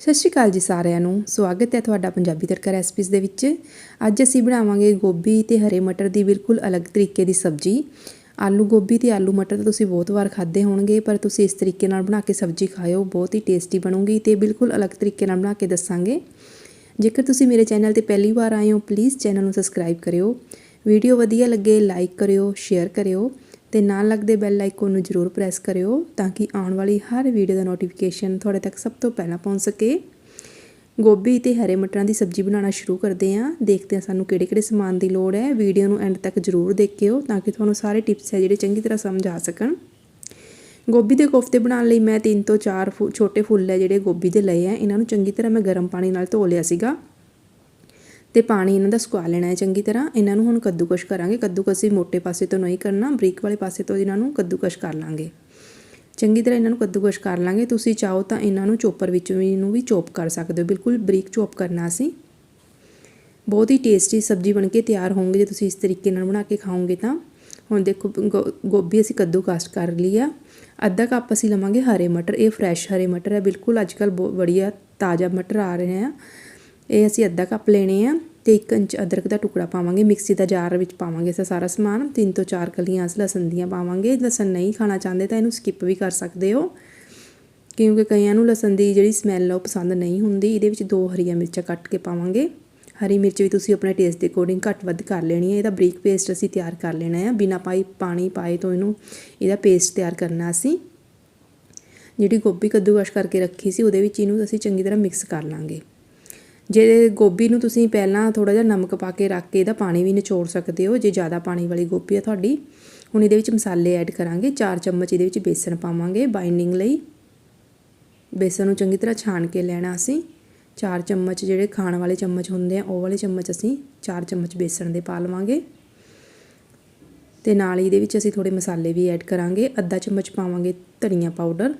ਸਤਿ ਸ਼੍ਰੀ ਅਕਾਲ ਜੀ ਸਾਰਿਆਂ ਨੂੰ। ਸਵਾਗਤ ਹੈ ਤੁਹਾਡਾ ਪੰਜਾਬੀ ਤੜਕਾ ਰੈਸਪੀਜ਼ ਦੇ ਵਿੱਚ। ਅੱਜ ਅਸੀਂ ਬਣਾਵਾਂਗੇ ਗੋਭੀ ਤੇ ਹਰੇ ਮਟਰ ਦੀ ਬਿਲਕੁਲ ਅਲੱਗ ਤਰੀਕੇ ਦੀ ਸਬਜ਼ੀ। ਆਲੂ ਗੋਭੀ ਤੇ ਆਲੂ ਮਟਰ ਤਾਂ ਤੁਸੀਂ ਬਹੁਤ ਵਾਰ ਖਾਦੇ ਹੋਣਗੇ, ਪਰ ਤੁਸੀਂ ਇਸ ਤਰੀਕੇ ਨਾਲ ਬਣਾ ਕੇ ਸਬਜ਼ੀ ਖਾਇਓ, ਬਹੁਤ ਹੀ ਟੇਸਟੀ ਬਣੂਗੀ ਤੇ ਬਿਲਕੁਲ ਅਲੱਗ ਤਰੀਕੇ ਨਾਲ ਬਣਾ ਕੇ ਦੱਸਾਂਗੇ। ਜੇਕਰ ਤੁਸੀਂ ਮੇਰੇ ਚੈਨਲ ਤੇ ਪਹਿਲੀ ਵਾਰ ਆਏ ਹੋ ਪਲੀਜ਼ ਚੈਨਲ ਨੂੰ ਸਬਸਕ੍ਰਾਈਬ ਕਰਿਓ। ਵੀਡੀਓ ਵਧੀਆ ਲੱਗੇ ਲਾਈਕ ਕਰਿਓ ਸ਼ੇਅਰ ਕਰਿਓ। ਤੇ ਨਾਲ ਲੱਗਦੇ ਬੈਲ ਆਈਕਨ ਨੂੰ ਜ਼ਰੂਰ ਪ੍ਰੈਸ ਕਰਿਓ ਤਾਂ ਕਿ ਆਉਣ ਵਾਲੀ ਹਰ ਵੀਡੀਓ ਦਾ ਨੋਟੀਫਿਕੇਸ਼ਨ ਤੁਹਾਡੇ ਤੱਕ ਸਭ ਤੋਂ ਪਹਿਲਾਂ ਪਹੁੰਚ ਸਕੇ। ਗੋਭੀ ਤੇ ਹਰੇ ਮਟਰਾਂ ਦੀ ਸਬਜ਼ੀ ਬਣਾਉਣਾ ਸ਼ੁਰੂ ਕਰਦੇ ਹਾਂ। ਦੇਖਦੇ ਹਾਂ ਸਾਨੂੰ ਕਿਹੜੇ-ਕਿਹੜੇ ਸਮਾਨ ਦੀ ਲੋੜ ਹੈ। ਵੀਡੀਓ ਨੂੰ ਐਂਡ ਤੱਕ ਜ਼ਰੂਰ ਦੇਖਿਓ ਤਾਂ ਕਿ ਤੁਹਾਨੂੰ ਸਾਰੇ ਟਿਪਸ ਹੈ ਜਿਹੜੇ ਚੰਗੀ ਤਰ੍ਹਾਂ ਸਮਝ ਆ ਸਕਣ। ਗੋਭੀ ਦੇ ਕੋਫਤੇ ਬਣਾਉਣ ਲਈ ਮੈਂ 3 ਤੋਂ 4 ਛੋਟੇ ਫੁੱਲ ਹੈ ਜਿਹੜੇ ਗੋਭੀ ਦੇ ਲਏ ਆ ਇਹਨਾਂ ਨੂੰ ਚੰਗੀ ਤਰ੍ਹਾਂ ਮੈਂ ਗਰਮ ਪਾਣੀ ਨਾਲ ਧੋ ਲਿਆ ਸੀਗਾ। ਤੇ ਪਾਣੀ ਇਹਨਾਂ ਦਾ ਸੁਕਾ ਲੈਣਾ ਹੈ ਚੰਗੀ ਤਰ੍ਹਾਂ। ਇਹਨਾਂ ਨੂੰ ਹੁਣ ਕੱਦੂਕਸ਼ ਕਰਾਂਗੇ। ਕੱਦੂਕਸ਼ ਹੀ ਮੋٹے ਪਾਸੇ ਤੋਂ ਨਹੀਂ ਕਰਨਾ, ਬਰੀਕ ਵਾਲੇ ਪਾਸੇ ਤੋਂ ਇਹਨਾਂ ਨੂੰ ਕੱਦੂਕਸ਼ ਕਰ ਲਾਂਗੇ। ਚੰਗੀ ਤਰ੍ਹਾਂ ਇਹਨਾਂ ਨੂੰ ਕੱਦੂਕਸ਼ ਕਰ ਲਾਂਗੇ। ਤੁਸੀਂ ਚਾਹੋ ਤਾਂ ਇਹਨਾਂ ਨੂੰ ਚੋਪਰ ਵਿੱਚ ਵੀ ਇਹਨੂੰ ਵੀ ਚੋਪ ਕਰ ਸਕਦੇ ਹੋ। ਬਿਲਕੁਲ ਬਰੀਕ ਚੋਪ ਕਰਨਾ ਸੀ ਬਹੁਤ ਹੀ ਟੇਸਟੀ ਸਬਜ਼ੀ ਬਣ ਕੇ ਤਿਆਰ ਹੋਊਗੀ ਜੇ ਤੁਸੀਂ ਇਸ ਤਰੀਕੇ ਨਾਲ ਬਣਾ ਕੇ ਖਾਓਗੇ ਤਾਂ। ਹੁਣ ਦੇਖੋ ਗੋਭੀ ਅਸੀਂ ਕੱਦੂ ਕੱਦੂਕਸ਼ ਕਰ ਲਈ ਆ। ਅੱਧਾ ਕੱਪ ਅਸੀਂ ਲਵਾਂਗੇ ਹਰੇ ਮਟਰ। ਇਹ ਫਰੈਸ਼ ਹਰੇ ਮਟਰ ਹੈ। ਬਿਲਕੁਲ ਅੱਜ ਕੱਲ ਬਹੁਤ ਬੜੀਆ ਤਾਜ਼ਾ ਮਟਰ ਆ ਰਹੇ ਆ। ਇਹ ਅਸੀਂ ਅੱਧਾ ਕੱਪ ਲੈਣੇ ਆ। ਤੇ 1 ਇੰਚ ਅਦਰਕ ਦਾ ਟੁਕੜਾ ਪਾਵਾਂਗੇ, ਮਿਕਸੀ ਦਾ ਜਾਰ ਵਿੱਚ ਪਾਵਾਂਗੇ ਅਸੀਂ ਸਾਰਾ ਸਮਾਨ, ਤਿੰਨ ਤੋਂ ਚਾਰ ਕਲੀਆਂ ਅਸ ਲਸਣ ਦੀਆਂ ਪਾਵਾਂਗੇ। ਲਸਣ ਨਹੀਂ ਖਾਣਾ ਚਾਹੁੰਦੇ ਤਾਂ ਇਹਨੂੰ ਸਕਿਪ ਵੀ ਕਰ ਸਕਦੇ ਹੋ, ਕਿਉਂਕਿ ਕਈਆਂ ਨੂੰ ਲਸਣ ਦੀ ਜਿਹੜੀ ਸਮੈਲ ਉਹ ਪਸੰਦ ਨਹੀਂ ਹੁੰਦੀ। ਇਹਦੇ ਵਿੱਚ ਦੋ ਹਰੀਆਂ ਮਿਰਚਾਂ ਕੱਟ ਕੇ ਪਾਵਾਂਗੇ। ਹਰੀ ਮਿਰਚ ਵੀ ਤੁਸੀਂ ਆਪਣੇ ਟੇਸਟ ਦੇ ਅਕੋਰਡਿੰਗ ਘੱਟ ਵੱਧ ਕਰ ਲੈਣੀ ਹੈ। ਇਹਦਾ ਬਰੀਕ ਪੇਸਟ ਅਸੀਂ ਤਿਆਰ ਕਰ ਲੈਣਾ ਹੈ। ਬਿਨਾ ਪਾਈ ਪਾਣੀ ਪਾਏ ਤੋਂ ਇਹਨੂੰ ਇਹਦਾ ਪੇਸਟ ਤਿਆਰ ਕਰਨਾ ਅਸੀਂ। ਜਿਹੜੀ ਗੋਭੀ ਕੱਦੂਕਸ਼ ਕਰਕੇ ਰੱਖੀ ਸੀ, ਉਹਦੇ ਵਿੱਚ ਇਹਨੂੰ ਅਸੀਂ ਚੰਗੀ ਤਰ੍ਹਾਂ ਮਿਕਸ ਕਰ ਲਾਂਗੇ। ਜੇ ਗੋਭੀ ਨੂੰ ਤੁਸੀਂ ਪਹਿਲਾਂ ਥੋੜਾ ਜਿਹਾ ਨਮਕ ਪਾ ਕੇ ਰੱਖ ਕੇ ਇਹਦਾ ਪਾਣੀ ਵੀ ਨਿਚੋੜ ਸਕਦੇ ਹੋ, ਜੇ ਜ਼ਿਆਦਾ ਪਾਣੀ ਵਾਲੀ ਗੋਭੀ ਆ ਤੁਹਾਡੀ, ਹੁਣ ਇਹਦੇ ਵਿੱਚ ਮਸਾਲੇ ਐਡ ਕਰਾਂਗੇ 4 ਚਮਚ ਇਹਦੇ ਵਿੱਚ ਬੇਸਨ ਪਾਵਾਂਗੇ ਬਾਈਂਡਿੰਗ ਲਈ। ਬੇਸਨ ਨੂੰ ਚੰਗੀ ਤਰ੍ਹਾਂ ਛਾਣ ਕੇ ਲੈਣਾ ਅਸੀਂ। 4 ਚਮਚ ਜਿਹੜੇ ਖਾਣ ਵਾਲੇ ਚਮਚ ਹੁੰਦੇ ਆ, ਉਹ ਵਾਲੇ ਚਮਚ ਅਸੀਂ 4 ਚਮਚ ਬੇਸਣ ਦੇ ਪਾ ਲਵਾਂਗੇ। ਤੇ ਨਾਲ ਇਹਦੇ ਵਿੱਚ ਅਸੀਂ ਥੋੜੇ ਮਸਾਲੇ ਵੀ ਐਡ ਕਰਾਂਗੇ। ਅੱਧਾ ਚਮਚ ਪਾਵਾਂਗੇ ਧਨੀਆ ਪਾਊਡਰ।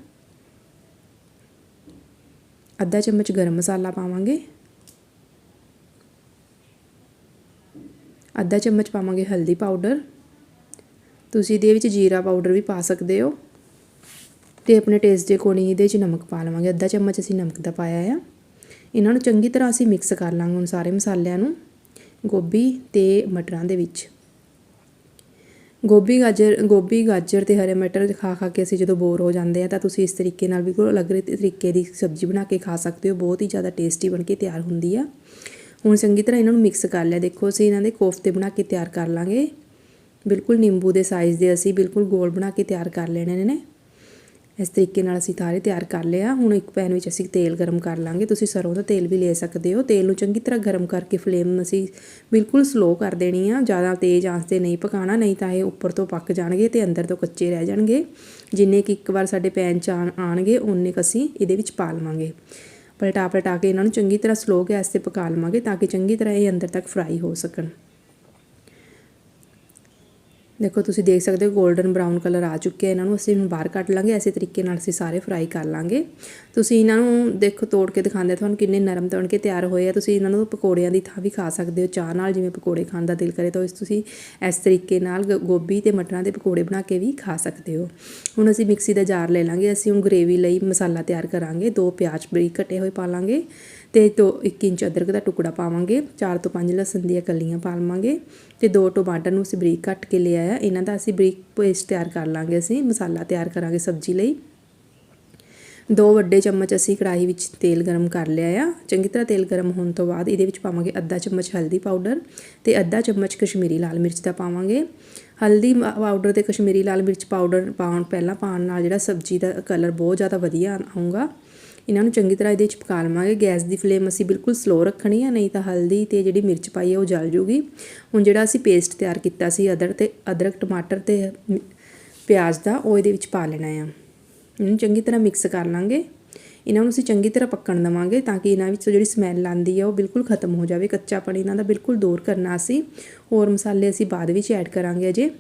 ਅੱਧਾ ਚਮਚ ਗਰਮ ਮਸਾਲਾ ਪਾਵਾਂਗੇ। ਅੱਧਾ ਚਮਚ ਪਾਵਾਂਗੇ ਹਲਦੀ ਪਾਊਡਰ। ਤੁਸੀਂ ਇਹਦੇ ਵਿੱਚ ਜੀਰਾ ਪਾਊਡਰ ਵੀ ਪਾ ਸਕਦੇ ਹੋ। ਤੇ ਆਪਣੇ ਟੇਸਟ ਦੇ ਅਕੋਰਡਿੰਗ ਇਹਦੇ ਵਿੱਚ ਨਮਕ ਪਾ ਲਵਾਂਗੇ। ਅੱਧਾ ਚਮਚ ਅਸੀਂ ਨਮਕ ਦਾ ਪਾਇਆ ਆ। ਇਹਨਾਂ ਨੂੰ ਚੰਗੀ ਤਰ੍ਹਾਂ ਅਸੀਂ ਮਿਕਸ ਕਰ ਲਾਂਗੇ ਹੁਣ ਸਾਰੇ ਮਸਾਲਿਆਂ ਨੂੰ। ਗੋਭੀ ਤੇ ਮਟਰਾਂ ਦੇ ਵਿੱਚ। ਗੋਭੀ ਗਾਜਰ ਗੋਭੀ, ਗਾਜਰ ਤੇ ਹਰੇ ਮਟਰ ਖਾ ਖਾ ਕੇ ਅਸੀਂ ਜਦੋਂ ਬੋਰ ਹੋ ਜਾਂਦੇ ਆ ਤਾਂ ਤੁਸੀਂ ਇਸ ਤਰੀਕੇ ਨਾਲ ਬਿਲਕੁਲ ਅਲੱਗ ਤਰੀਕੇ ਦੀ ਸਬਜ਼ੀ ਬਣਾ ਕੇ ਖਾ ਸਕਦੇ ਹੋ। ਬਹੁਤ ਹੀ ਜ਼ਿਆਦਾ ਟੇਸਟੀ ਬਣ ਕੇ ਤਿਆਰ ਹੁੰਦੀ ਆ। ਹੁਣ ਚੰਗੀ ਤਰ੍ਹਾਂ ਇਹਨਾਂ ਨੂੰ ਮਿਕਸ ਕਰ ਲਿਆ। ਦੇਖੋ, ਅਸੀਂ ਇਹਨਾਂ ਦੇ ਕੋਫਤੇ ਬਣਾ ਕੇ ਤਿਆਰ ਕਰ ਲਾਂਗੇ। ਬਿਲਕੁਲ ਨਿੰਬੂ ਦੇ ਸਾਈਜ਼ ਦੇ ਅਸੀਂ ਬਿਲਕੁਲ ਗੋਲ ਬਣਾ ਕੇ ਤਿਆਰ ਕਰ ਲੈਣੇ ਨੇ ਇਸ ਤਰੀਕੇ ਨਾਲ ਅਸੀਂ ਸਾਰੇ ਤਿਆਰ ਕਰ ਲਿਆ। ਹੁਣ ਇੱਕ ਪੈਨ ਵਿੱਚ ਅਸੀਂ ਤੇਲ ਗਰਮ ਕਰ ਲਾਂਗੇ। ਤੁਸੀਂ ਸਰੋਂ ਦਾ ਤੇਲ ਵੀ ਲੈ ਸਕਦੇ ਹੋ। ਤੇਲ ਨੂੰ ਚੰਗੀ ਤਰ੍ਹਾਂ ਗਰਮ ਕਰਕੇ ਫਲੇਮ ਅਸੀਂ ਬਿਲਕੁਲ ਸਲੋ ਕਰ ਦੇਣੀ ਆ। ਜ਼ਿਆਦਾ ਤੇਜ਼ ਆਂਚ ਤੇ ਨਹੀਂ ਪਕਾਣਾ ਨਹੀਂ ਤਾਂ ਇਹ ਉੱਪਰ ਤੋਂ ਪੱਕ ਜਾਣਗੇ ਤੇ ਅੰਦਰ ਤੋਂ ਕੱਚੇ ਰਹਿ ਜਾਣਗੇ। ਜਿੰਨੇ ਕਿ ਇੱਕ ਵਾਰ ਸਾਡੇ ਪੈਨ ਚ ਆਣਗੇ ਉਹਨੇ ਕ ਅਸੀਂ ਇਹਦੇ ਵਿੱਚ ਪਾ ਲਵਾਂਗੇ। ਪਲਟਾ ਪਲਟਾ ਕੇ ਇਹਨਾਂ ਨੂੰ ਚੰਗੀ ਤਰ੍ਹਾਂ ਸਲੋ ਗੈਸ ਤੇ ਪਕਾ ਲਵਾਂਗੇ ਤਾਂ ਕਿ ਚੰਗੀ ਤਰ੍ਹਾਂ ਇਹ ਅੰਦਰ ਤੱਕ ਫਰਾਈ ਹੋ ਸਕਣ। ਦੇਖੋ, ਤੁਸੀਂ ਦੇਖ ਸਕਦੇ ਹੋ 골ਡਨ ਬਰਾਊਨ ਕਲਰ ਆ ਚੁੱਕਿਆ ਇਹਨਾਂ ਨੂੰ ਅਸੀਂ ਹੁਣ ਬਾਹਰ ਕੱਢ ਲਾਂਗੇ। ਐਸੇ ਤਰੀਕੇ ਨਾਲ ਅਸੀਂ ਸਾਰੇ ਫਰਾਈ ਕਰ ਲਾਂਗੇ। ਤੁਸੀਂ ਇਹਨਾਂ ਨੂੰ ਦੇਖੋ, ਤੋੜ ਕੇ ਦਿਖਾਉਂਦੇ ਤੁਹਾਨੂੰ ਕਿੰਨੇ ਨਰਮ ਤਣ ਕੇ ਤਿਆਰ ਹੋਏ ਆ। ਤੁਸੀਂ ਇਹਨਾਂ ਨੂੰ ਪਕੌੜਿਆਂ ਦੀ ਥਾਂ ਵੀ ਖਾ ਸਕਦੇ ਹੋ। ਚਾਹ ਨਾਲ ਜਿਵੇਂ ਪਕੌੜੇ ਖਾਣ ਦਾ ਦਿਲ ਕਰੇ ਤਾਂ ਇਸ ਤੁਸੀਂ ਇਸ ਤਰੀਕੇ ਨਾਲ ਗੋਭੀ ਤੇ ਮਟਰਾਂ ਦੇ ਪਕੌੜੇ ਬਣਾ ਕੇ ਵੀ ਖਾ ਸਕਦੇ ਹੋ। ਹੁਣ ਅਸੀਂ ਮਿਕਸੀ ਦਾ ਜਾਰ ਲੈ ਲਾਂਗੇ। ਅਸੀਂ ਹੁਣ ਗ੍ਰੇਵੀ ਲਈ ਮਸਾਲਾ ਤਿਆਰ ਕਰਾਂਗੇ। ਦੋ ਪਿਆਜ਼ ਬਰੀਕ ਕੱਟੇ ਹੋਏ ਪਾ ਲਾਂਗੇ। ਤੇ ਦੋ 1 ਇੰਚ ਅਦਰਕ ਦਾ ਟੁਕੜਾ ਪਾਵਾਂਗੇ। 4 ਤੋਂ 5 ਲਸਣ ਦੀਆਂ ਕਲੀਆਂ ਪਾ ਲਵਾਂਗੇ ਤੇ ਦੋ ਟਮਾਟਰ ਨੂੰ ਅਸੀਂ ਬਰੀਕ ਕੱਟ ਕੇ ਲਿਆ ਆ ਇਹਨਾਂ ਦਾ ਅਸੀਂ ਬਰੀਕ ਪੇਸਟ ਤਿਆਰ ਕਰ ਲਾਂਗੇ ਅਸੀਂ, ਮਸਾਲਾ ਤਿਆਰ ਕਰਾਂਗੇ ਸਬਜ਼ੀ ਲਈ। ਦੋ ਵੱਡੇ ਚਮਚ ਅਸੀਂ ਕੜਾਹੀ ਵਿੱਚ ਤੇਲ ਗਰਮ ਕਰ ਲਿਆ ਆ। ਚੰਗੀ ਤਰ੍ਹਾਂ ਤੇਲ ਗਰਮ ਹੋਣ ਤੋਂ ਬਾਅਦ ਇਹਦੇ ਵਿੱਚ ਪਾਵਾਂਗੇ ਅੱਧਾ ਚਮਚ ਹਲਦੀ ਪਾਊਡਰ ਤੇ ਅੱਧਾ ਚਮਚ ਕਸ਼ਮੀਰੀ ਲਾਲ ਮਿਰਚ ਦਾ ਪਾਵਾਂਗੇ। ਹਲਦੀ ਪਾਊਡਰ ਤੇ ਕਸ਼ਮੀਰੀ ਲਾਲ ਮਿਰਚ ਪਾਊਡਰ ਪਾਉਣ, ਪਹਿਲਾਂ ਪਾਉਣ ਨਾਲ ਜਿਹੜਾ ਸਬਜ਼ੀ ਦਾ ਕਲਰ ਬਹੁਤ ਜ਼ਿਆਦਾ ਵਧੀਆ ਆਊਗਾ ਇਹਨਾਂ ਨੂੰ ਚੰਗੀ ਤਰ੍ਹਾਂ ਇਹਦੇ ਵਿੱਚ ਪਕਾ ਲਵਾਂਗੇ। ਗੈਸ ਦੀ ਫਲੇਮ ਅਸੀਂ ਬਿਲਕੁਲ ਸਲੋ ਰੱਖਣੀ ਹੈ ਨਹੀਂ ਤਾਂ ਹਲਦੀ ਤੇ ਜਿਹੜੀ ਮਿਰਚ ਪਾਈ ਹੈ ਉਹ ਜਲ ਜੂਗੀ। ਹੁਣ ਜਿਹੜਾ ਅਸੀਂ ਪੇਸਟ ਤਿਆਰ ਕੀਤਾ ਸੀ ਅਦਰਕ ਤੇ, ਅਦਰਕ, ਟਮਾਟਰ ਤੇ, ਪਿਆਜ਼ ਦਾ, ਉਹ ਇਹਦੇ ਵਿੱਚ ਪਾ ਲੈਣਾ ਆ। ਇਹਨੂੰ ਚੰਗੀ ਤਰ੍ਹਾਂ ਮਿਕਸ ਕਰ ਲਾਂਗੇ। ਇਹਨਾਂ ਨੂੰ ਅਸੀਂ ਚੰਗੀ ਤਰ੍ਹਾਂ ਪੱਕਣ ਦਵਾਂਗੇ ਤਾਂ ਕਿ ਇਹਨਾਂ ਵਿੱਚ ਜਿਹੜੀ ਸਮੈਲ ਆਉਂਦੀ ਹੈ ਉਹ ਬਿਲਕੁਲ ਖਤਮ ਹੋ ਜਾਵੇ। ਕੱਚਾਪਣ ਇਹਨਾਂ ਦਾ ਬਿਲਕੁਲ ਦੂਰ ਕਰਨਾ ਅਸੀਂ ਹੋਰ ਮਸਾਲੇ ਅਸੀਂ ਬਾਅਦ ਵਿੱਚ ਐਡ ਕਰਾਂਗੇ ਅਜੇ।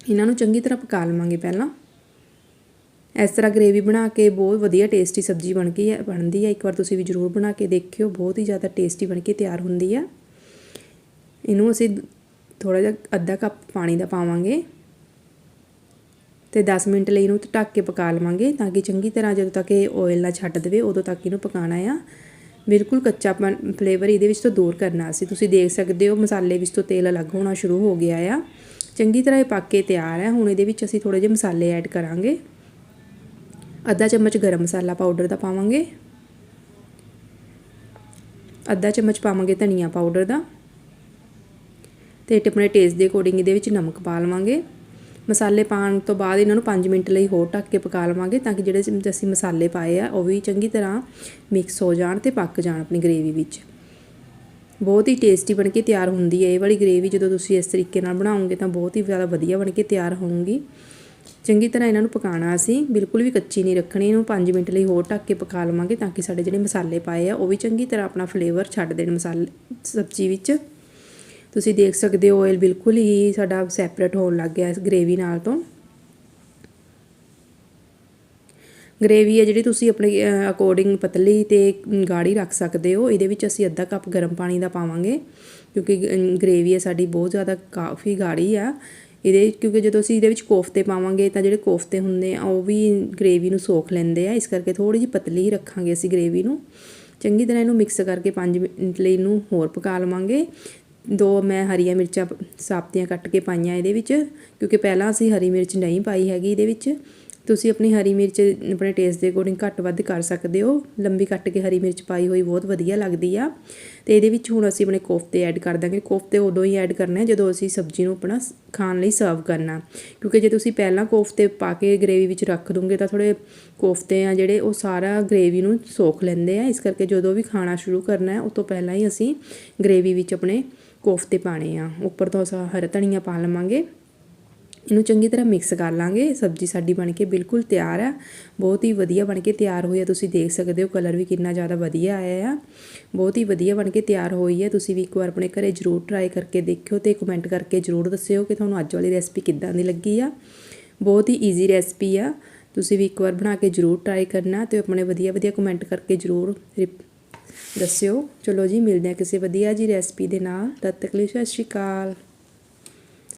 ਇਹਨਾਂ ਨੂੰ ਚੰਗੀ ਤਰ੍ਹਾਂ ਪਕਾ ਲਵਾਂਗੇ ਪਹਿਲਾਂ। ਇਸ ਤਰ੍ਹਾਂ ਗ੍ਰੇਵੀ ਬਣਾ ਕੇ ਬਹੁਤ ਵਧੀਆ ਟੇਸਟੀ ਸਬਜ਼ੀ ਬਣ ਗਈ ਹੈ, ਬਣਦੀ ਹੈ। ਇੱਕ ਵਾਰ ਤੁਸੀਂ ਵੀ ਜ਼ਰੂਰ ਬਣਾ ਕੇ ਦੇਖਿਓ, ਬਹੁਤ ਹੀ ਜ਼ਿਆਦਾ ਟੇਸਟੀ ਬਣ ਕੇ ਤਿਆਰ ਹੁੰਦੀ ਆ। ਇਹਨੂੰ ਅਸੀਂ ਥੋੜਾ ਜਿਹਾ ਅੱਧਾ ਕੱਪ ਪਾਣੀ ਦਾ ਪਾਵਾਂਗੇ ਤੇ 10 ਮਿੰਟ ਲਈ ਇਹਨੂੰ ਢੱਕ ਕੇ ਪਕਾ ਲਵਾਂਗੇ ਤਾਂ ਕਿ ਚੰਗੀ ਤਰ੍ਹਾਂ ਜਦੋਂ ਤੱਕ ਇਹ ਆਇਲ ਨਾ ਛੱਡ ਦੇਵੇ, ਉਦੋਂ ਤੱਕ ਇਹਨੂੰ ਪਕਾਉਣਾ ਆ। ਬਿਲਕੁਲ ਕੱਚਾ ਫਲੇਵਰ ਇਹਦੇ ਵਿੱਚ ਤੋਂ ਦੂਰ ਕਰਨਾ ਸੀ ਤੁਸੀਂ ਦੇਖ ਸਕਦੇ ਹੋ ਮਸਾਲੇ ਵਿੱਚ ਤੋਂ ਤੇਲ ਅਲੱਗ ਹੋਣਾ ਸ਼ੁਰੂ ਹੋ ਗਿਆ ਆ। ਚੰਗੀ ਤਰ੍ਹਾਂ ਇਹ ਪੱਕ ਕੇ ਤਿਆਰ ਹੈ। ਹੁਣ ਇਹਦੇ ਵਿੱਚ ਅਸੀਂ ਥੋੜੇ ਜਿਹੇ ਮਸਾਲੇ ਐਡ ਕਰਾਂਗੇ। ਅੱਧਾ ਚਮਚ ਗਰਮ ਮਸਾਲਾ ਪਾਊਡਰ ਦਾ ਪਾਵਾਂਗੇ। ਅੱਧਾ ਚਮਚ ਪਾਵਾਂਗੇ ਧਨੀਆ ਪਾਊਡਰ ਦਾ। ਤੇ ਆਪਣੇ ਟੇਸਟ ਦੇ ਅਕੋਰਡਿੰਗ ਇਹਦੇ ਵਿੱਚ ਨਮਕ ਪਾ ਲਵਾਂਗੇ। ਮਸਾਲੇ ਪਾਉਣ ਤੋਂ ਬਾਅਦ ਇਹਨਾਂ ਨੂੰ 5 ਮਿੰਟ ਲਈ ਹੋਰ ਢੱਕ ਕੇ ਪਕਾ ਲਵਾਂਗੇ ਤਾਂ ਕਿ ਜਿਹੜੇ ਅਸੀਂ ਮਸਾਲੇ ਪਾਏ ਆ, ਉਹ ਵੀ ਚੰਗੀ ਤਰ੍ਹਾਂ ਮਿਕਸ ਹੋ ਜਾਣ ਤੇ ਪੱਕ ਜਾਣ ਆਪਣੀ ਗ੍ਰੇਵੀ ਵਿੱਚ। ਬਹੁਤ ਹੀ ਟੇਸਟੀ ਬਣ ਕੇ ਤਿਆਰ ਹੁੰਦੀ ਹੈ ਇਹ ਵਾਲੀ ਗ੍ਰੇਵੀ ਜਦੋਂ ਤੁਸੀਂ ਇਸ ਤਰੀਕੇ ਨਾਲ ਬਣਾਓਗੇ ਤਾਂ ਬਹੁਤ ਹੀ ਜ਼ਿਆਦਾ ਵਧੀਆ ਬਣ ਕੇ ਤਿਆਰ ਹੋਊਗੀ। ਚੰਗੀ ਤਰ੍ਹਾਂ ਇਹਨਾਂ ਨੂੰ ਪਕਾਉਣਾ ਅਸੀਂ, ਬਿਲਕੁਲ ਵੀ ਕੱਚੀ ਨਹੀਂ ਰੱਖਣੀ, ਇਹਨੂੰ 5 ਮਿੰਟ ਲਈ ਹੋਰ ਢੱਕ ਕੇ ਪਕਾ ਲਵਾਂਗੇ ਤਾਂ ਕਿ ਸਾਡੇ ਜਿਹੜੇ ਮਸਾਲੇ ਪਾਏ ਆ, ਉਹ ਵੀ ਚੰਗੀ ਤਰ੍ਹਾਂ ਆਪਣਾ ਫਲੇਵਰ ਛੱਡ ਦੇਣ ਮਸਾਲੇ, ਸਬਜ਼ੀ ਵਿੱਚ। ਤੁਸੀਂ ਦੇਖ ਸਕਦੇ ਹੋ ਆਇਲ ਬਿਲਕੁਲ ਹੀ ਸਾਡਾ ਸੈਪਰੇਟ ਹੋਣ ਲੱਗ ਗਿਆ ਇਸ ਗ੍ਰੇਵੀ ਨਾਲ ਤੋਂ। ਗ੍ਰੇਵੀ ਹੈ ਜਿਹੜੀ ਤੁਸੀਂ ਆਪਣੇ ਅਕੋਰਡਿੰਗ ਪਤਲੀ ਤੇ ਗਾੜੀ ਰੱਖ ਸਕਦੇ ਹੋ, ਇਹਦੇ ਵਿੱਚ ਅਸੀਂ ਅੱਧਾ ਕੱਪ ਗਰਮ ਪਾਣੀ ਦਾ ਪਾਵਾਂਗੇ, ਕਿਉਂਕਿ ਗ੍ਰੇਵੀ ਹੈ ਸਾਡੀ ਬਹੁਤ ਜ਼ਿਆਦਾ ਕਾਫੀ ਗਾੜੀ ਆ। ਇਹਦੇ ਕਿਉਂਕਿ ਜਦੋਂ ਅਸੀਂ ਇਹਦੇ ਵਿੱਚ ਕੋਫਤੇ ਪਾਵਾਂਗੇ ਤਾਂ ਜਿਹੜੇ ਕੋਫਤੇ ਹੁੰਦੇ ਆ, ਉਹ ਵੀ ਗ੍ਰੇਵੀ ਨੂੰ ਸੋਖ ਲੈਂਦੇ ਆ। ਇਸ ਕਰਕੇ ਥੋੜੀ ਜਿਹੀ ਪਤਲੀ ਹੀ ਰੱਖਾਂਗੇ ਅਸੀਂ ਗ੍ਰੇਵੀ ਨੂੰ। ਚੰਗੀ ਤਰ੍ਹਾਂ ਇਹਨੂੰ ਮਿਕਸ ਕਰਕੇ 5 ਮਿੰਟ ਲਈ ਇਹਨੂੰ ਹੋਰ ਪਕਾ ਲਵਾਂਗੇ। ਦੋ ਮੈਂ ਹਰੀਆਂ ਮਿਰਚਾਂ ਸਾਬਤੀਆਂ ਕੱਟ ਕੇ ਪਾਈਆਂ ਇਹਦੇ ਵਿੱਚ, ਕਿਉਂਕਿ ਪਹਿਲਾਂ ਅਸੀਂ ਹਰੀ ਮਿਰਚ ਨਹੀਂ ਪਾਈ ਹੈਗੀ ਇਹਦੇ ਵਿੱਚ। ਤੁਸੀਂ ਆਪਣੀ ਹਰੀ ਮਿਰਚ ਆਪਣੇ ਟੇਸਟ ਦੇ ਅਕੋਰਡਿੰਗ ਘੱਟ ਵੱਧ ਕਰ ਸਕਦੇ ਹੋ। ਲੰਬੀ ਕੱਟ ਕੇ ਹਰੀ ਮਿਰਚ ਪਾਈ ਹੋਈ ਬਹੁਤ ਵਧੀਆ ਲੱਗਦੀ ਆ। ਤੇ ਇਹਦੇ ਵਿੱਚ ਹੁਣ ਅਸੀਂ ਆਪਣੇ ਕੋਫਤੇ ਐਡ ਕਰ ਦਾਂਗੇ। ਕੋਫਤੇ ਉਦੋਂ ਹੀ ਐਡ ਕਰਨੇ ਜਦੋਂ ਅਸੀਂ ਸਬਜ਼ੀ ਨੂੰ ਆਪਣਾ ਖਾਣ ਲਈ ਸਰਵ ਕਰਨਾ। ਕਿਉਂਕਿ ਜੇ ਤੁਸੀਂ ਪਹਿਲਾਂ ਕੋਫਤੇ ਪਾ ਕੇ ਗ੍ਰੇਵੀ ਵਿੱਚ ਰੱਖ ਦੋਗੇ ਤਾਂ ਥੋੜੇ ਕੋਫਤੇ ਆ ਜਿਹੜੇ ਉਹ ਸਾਰਾ ਗ੍ਰੇਵੀ ਨੂੰ ਸੋਖ ਲੈਂਦੇ ਆ। ਇਸ ਕਰਕੇ ਜਦੋਂ ਵੀ ਖਾਣਾ ਸ਼ੁਰੂ ਕਰਨਾ ਹੈ, ਉਸ ਤੋਂ ਪਹਿਲਾਂ ਹੀ ਅਸੀਂ ਗ੍ਰੇਵੀ ਵਿੱਚ ਆਪਣੇ ਕੋਫਤੇ ਪਾਣੇ ਆ। ਉੱਪਰ ਤੋਂ ਅਸਾਂ ਹਰਾ ਧਨੀਆ ਪਾ ਲਵਾਂਗੇ। ਇਹਨੂੰ ਚੰਗੀ ਤਰ੍ਹਾਂ ਮਿਕਸ ਕਰ ਲਾਂਗੇ। ਸਬਜ਼ੀ ਸਾਡੀ ਬਣ ਕੇ ਬਿਲਕੁਲ ਤਿਆਰ ਹੈ ਬਹੁਤ ਹੀ ਵਧੀਆ ਬਣ ਕੇ ਤਿਆਰ ਹੋਈ ਹੈ ਤੁਸੀਂ ਦੇਖ ਸਕਦੇ ਹੋ ਕਲਰ ਵੀ ਕਿੰਨਾ ਜ਼ਿਆਦਾ ਵਧੀਆ ਆਇਆ ਆ। ਬਹੁਤ ਹੀ ਵਧੀਆ ਬਣ ਕੇ ਤਿਆਰ ਹੋਈ ਹੈ ਤੁਸੀਂ ਵੀ ਇੱਕ ਵਾਰ ਆਪਣੇ ਘਰੇ ਜ਼ਰੂਰ ਟਰਾਈ ਕਰਕੇ ਦੇਖਿਓ ਤੇ ਕਮੈਂਟ ਕਰਕੇ ਜ਼ਰੂਰ ਦੱਸਿਓ ਕਿ ਤੁਹਾਨੂੰ ਅੱਜ ਵਾਲੀ ਰੈਸਪੀ ਕਿੱਦਾਂ ਦੀ ਲੱਗੀ ਆ। ਬਹੁਤ ਹੀ ਈਜ਼ੀ ਰੈਸਪੀ ਆ। ਤੁਸੀਂ ਵੀ ਇੱਕ ਵਾਰ ਬਣਾ ਕੇ ਜ਼ਰੂਰ ਟਰਾਈ ਕਰਨਾ ਤੇ ਆਪਣੇ ਵਧੀਆ ਵਧੀਆ ਕਮੈਂਟ ਕਰਕੇ ਜ਼ਰੂਰ ਦੱਸਿਓ। ਚਲੋ ਜੀ, ਮਿਲਦੇ ਆ ਕਿਸੇ ਵਧੀਆ ਜੀ ਰੈਸਪੀ ਦੇ ਨਾਲ। ਤਦ ਤੱਕ ਲਈ ਸਤਿ ਸ਼੍ਰੀ ਅਕਾਲ।